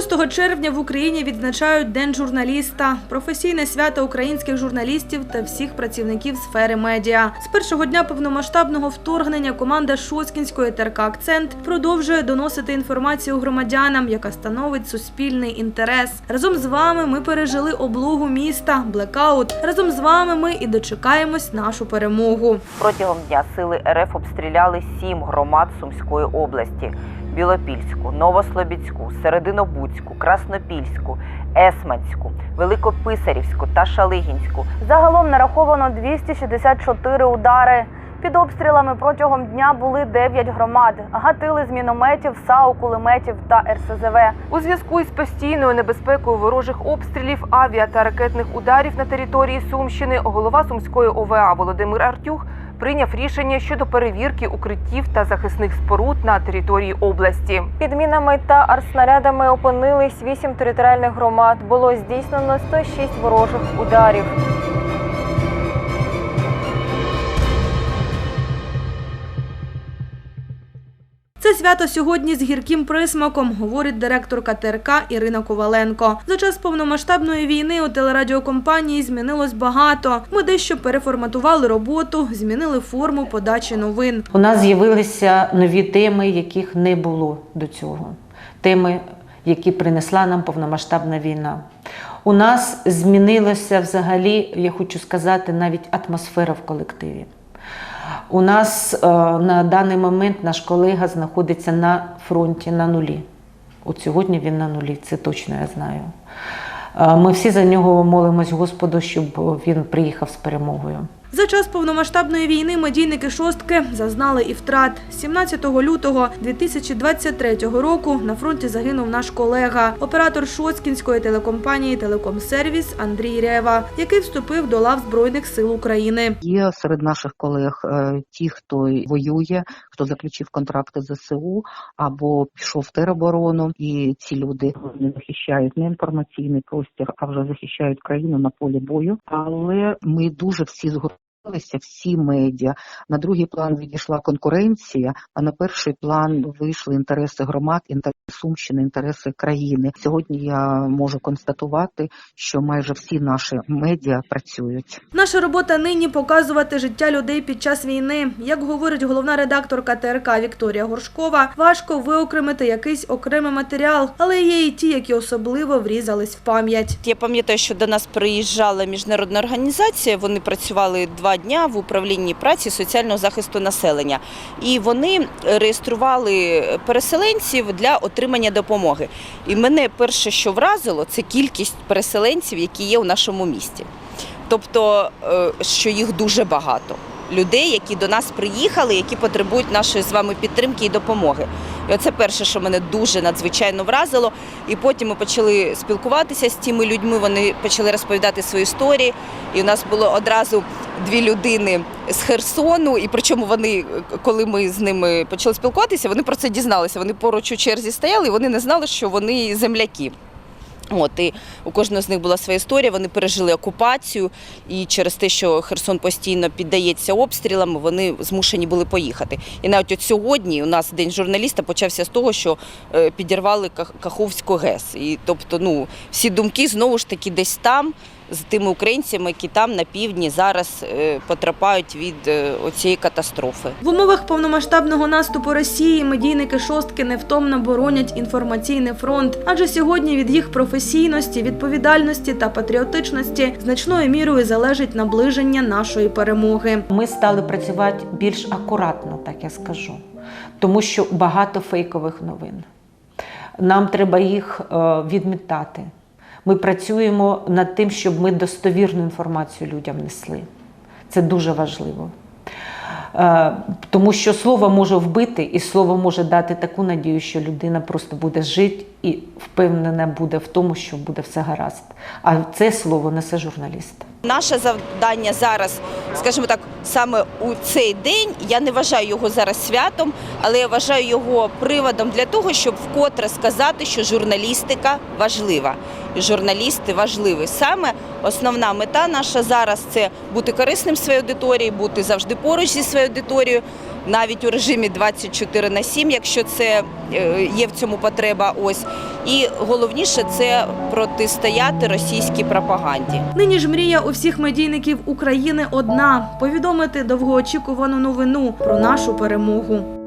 6 червня в Україні відзначають День журналіста, професійне свято українських журналістів та всіх працівників сфери медіа. З першого дня повномасштабного вторгнення команда Шоцкінської ТРК Акцент продовжує доносити інформацію громадянам, яка становить суспільний інтерес. Разом з вами ми пережили облогу міста, блекаут. Разом з вами ми і дочекаємось нашу перемогу. Протягом дня сили РФ обстріляли сім громад Сумської області: Білопільську, Новослобідську, Серединобудську, Краснопільську, Есманську, Великописарівську та Шалигінську. Загалом нараховано 264 удари. Під обстрілами протягом дня були 9 громад. Гатили з мінометів, САУ, кулеметів та РСЗВ. У зв'язку із постійною небезпекою ворожих обстрілів, авіа та ракетних ударів на території Сумщини голова Сумської ОВА Володимир Артюх прийняв рішення щодо перевірки укриттів та захисних споруд на території області. Під мінами та артснарядами опинились вісім територіальних громад. Було здійснено 106 ворожих ударів. Це свято сьогодні з гірким присмаком, говорить директорка ТРК Ірина Коваленко. За час повномасштабної війни у телерадіокомпанії змінилось багато. Ми дещо переформатували роботу, змінили форму подачі новин. У нас з'явилися нові теми, яких не було до цього. Теми, які принесла нам повномасштабна війна. У нас змінилася взагалі, я хочу сказати, навіть атмосфера в колективі. У нас е, на даний момент наш колега знаходиться на фронті на нулі. От сьогодні він на нулі, це точно я знаю. Е, Ми всі за нього молимось Господу, щоб він приїхав з перемогою. За час повномасштабної війни медійники шостки зазнали і втрат. 17 лютого 2023 року на фронті загинув наш колега, оператор шоцкінської телекомпанії Телекомсервіс Андрій Рева, який вступив до лав Збройних сил України. Є серед наших колег е, ті, хто воює, хто заключив контракти з ЗСУ або пішов в тероборону, і ці люди не захищають не інформаційний простір, а вже захищають країну на полі бою. Але ми дуже всі згуртувалися, всі медіа. На другий план відійшла конкуренція, а на перший план вийшли інтереси громад, інтереси Сумщини, інтереси країни. Сьогодні я можу констатувати, що майже всі наші медіа працюють. Наша робота нині показувати життя людей під час війни. Як говорить головна редакторка ТРК Вікторія Горшкова, важко виокремити якийсь окремий матеріал, але є і ті, які особливо врізались в пам'ять. Я пам'ятаю, що до нас приїжджала міжнародна організація. Вони працювали два дня в управлінні праці соціального захисту населення, і вони реєстрували переселенців для отримання допомоги. І мене перше, що вразило, це кількість переселенців, які є у нашому місті. Тобто, е, що їх дуже багато. Людей, які до нас приїхали, які потребують нашої з вами підтримки і допомоги. І оце перше, що мене дуже надзвичайно вразило. І потім ми почали спілкуватися з тими людьми. Вони почали розповідати свої історії. І у нас було одразу дві людини з Херсону. І причому вони, коли ми з ними почали спілкуватися, вони про це дізналися. Вони поруч у черзі стояли, і вони не знали, що вони земляки. От і у кожного з них була своя історія. Вони пережили окупацію, і через те, що Херсон постійно піддається обстрілам, вони змушені були поїхати. І навіть от сьогодні у нас день журналіста почався з того, що е, підірвали Ках- Каховську ГЕС. І тобто, ну всі думки знову ж таки десь там. З тими українцями, які там на півдні зараз е, потерпають від е, оцієї катастрофи. В умовах повномасштабного наступу Росії медійники шостки невтомно боронять інформаційний фронт, адже сьогодні від їх професійності, відповідальності та патріотичності значною мірою залежить наближення нашої перемоги. Ми стали працювати більш акуратно, так я скажу, тому що багато фейкових новин. Нам треба їх е, відмітати. Ми працюємо над тим, щоб ми достовірну інформацію людям несли. Це дуже важливо. Е, Тому що слово може вбити, і слово може дати таку надію, що людина просто буде жити і впевнена буде в тому, що буде все гаразд. А це слово несе журналіст. Наше завдання зараз, скажімо так, саме у цей день. Я не вважаю його зараз святом, але я вважаю його приводом для того, щоб вкотре сказати, що журналістика важлива. І журналісти важливі. Саме основна мета наша зараз це бути корисним своїй аудиторії, бути завжди поруч зі своєю аудиторією. Навіть у режимі 24 на 7, якщо це е, є в цьому потреба. Ось і головніше це протистояти російській пропаганді. Нині ж мрія у всіх медійників України одна повідомити довгоочікувану новину про нашу перемогу.